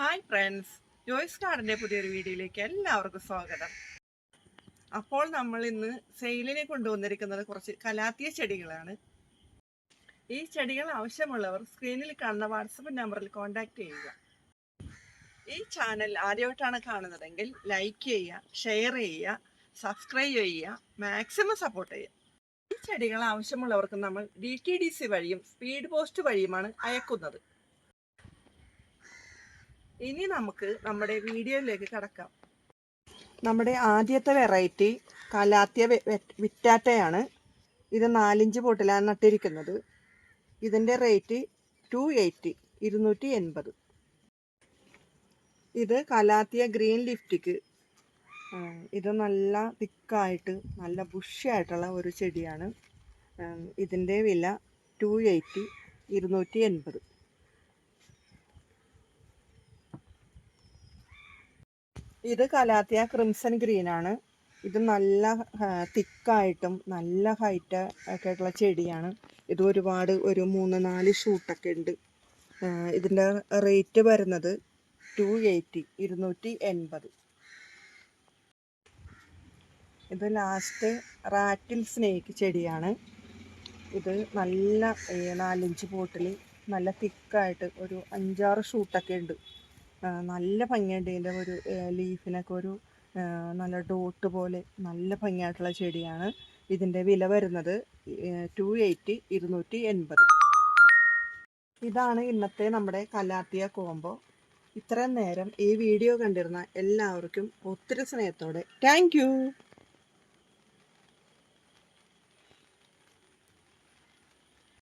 Hi friends Joyce കാർഡിന്റെ പുതിയൊരു വീഡിയോയിലേക്ക് എല്ലാവർക്കും സ്വാഗതം. അപ്പോൾ നമ്മൾ ഇന്ന് സെയിലിനെ കൊണ്ടുവന്നിരിക്കുന്നത് കുറച്ച് കലാത്തിയ ചെടികളാണ്. ഈ ചെടികൾ ആവശ്യമുള്ളവർ സ്ക്രീനിൽ കാണുന്ന വാട്സപ്പ് നമ്പറിൽ കോൺടാക്ട് ചെയ്യുക. ഈ ചാനൽ ആദ്യമായിട്ടാണ് കാണുന്നതെങ്കിൽ ലൈക്ക് ചെയ്യുക ഷെയർ ചെയ്യുക സബ്സ്ക്രൈബ് ചെയ്യുക മാക്സിമം സപ്പോർട്ട് ചെയ്യുക. ഈ ചെടികൾ ആവശ്യമുള്ളവർക്ക് നമ്മൾ ഡി ടി ഡി സി വഴിയും സ്പീഡ് പോസ്റ്റ് വഴിയുമാണ് അയക്കുന്നത്. ഇനി നമുക്ക് നമ്മുടെ വീഡിയോയിലേക്ക് കടക്കാം. നമ്മുടെ ആദ്യത്തെ വെറൈറ്റി കലാത്തിയ വിറ്റാറ്റയാണ്. ഇത് നാലിഞ്ച് പൊട്ടിലാണ് നട്ടിരിക്കുന്നത്. ഇതിന്റെ റേറ്റ് ടു എയ്റ്റി ഇരുന്നൂറ്റി എൺപത്. ഇത് കലാത്തിയ ഗ്രീൻ ലിഫ്റ്റിക്ക് ഇത് നല്ല തിക്കായിട്ട് നല്ല ബുഷിയായിട്ടുള്ള ഒരു ചെടിയാണ്. ഇതിന്റെ വില ടു എയ്റ്റി ഇരുന്നൂറ്റി എൺപത്. ഇത് കലാത്തിയ ക്രിംസൺ ഗ്രീൻ ആണ്. ഇത് നല്ല തിക്കായിട്ടും നല്ല ഹൈറ്റ് ഒക്കെ ആയിട്ടുള്ള ചെടിയാണ്. ഇത് ഒരുപാട് ഒരു മൂന്ന് നാല് ഷൂട്ടൊക്കെ ഉണ്ട്. ഇതിന്റെ റേറ്റ് വരുന്നത് ടു എയ്റ്റി ഇരുന്നൂറ്റി എൺപത് ഇത് ലാസ്റ്റ് റാറ്റിൽ സ്നേക്ക് ചെടിയാണ്. ഇത് നല്ല നാലഞ്ച് പോട്ടിൽ നല്ല തിക്കായിട്ട് ഒരു അഞ്ചാറ് ഷൂട്ടൊക്കെ ഉണ്ട്. നല്ല ഭംഗിയുണ്ട് ഇതിന്റെ ഒരു ലീഫിനൊക്കെ ഒരു നല്ല ഡോട്ട് പോലെ നല്ല ഭംഗിയായിട്ടുള്ള ചെടിയാണ് ഇതിന്റെ വില വരുന്നത് ടു എയ്റ്റി ഇരുന്നൂറ്റി എൺപത്. ഇതാണ് ഇന്നത്തെ നമ്മുടെ കലാത്തിയ കോംബോ ഇത്രയും നേരം ഈ വീഡിയോ കണ്ടിരുന്ന എല്ലാവർക്കും ഒത്തിരി സ്നേഹത്തോടെ താങ്ക്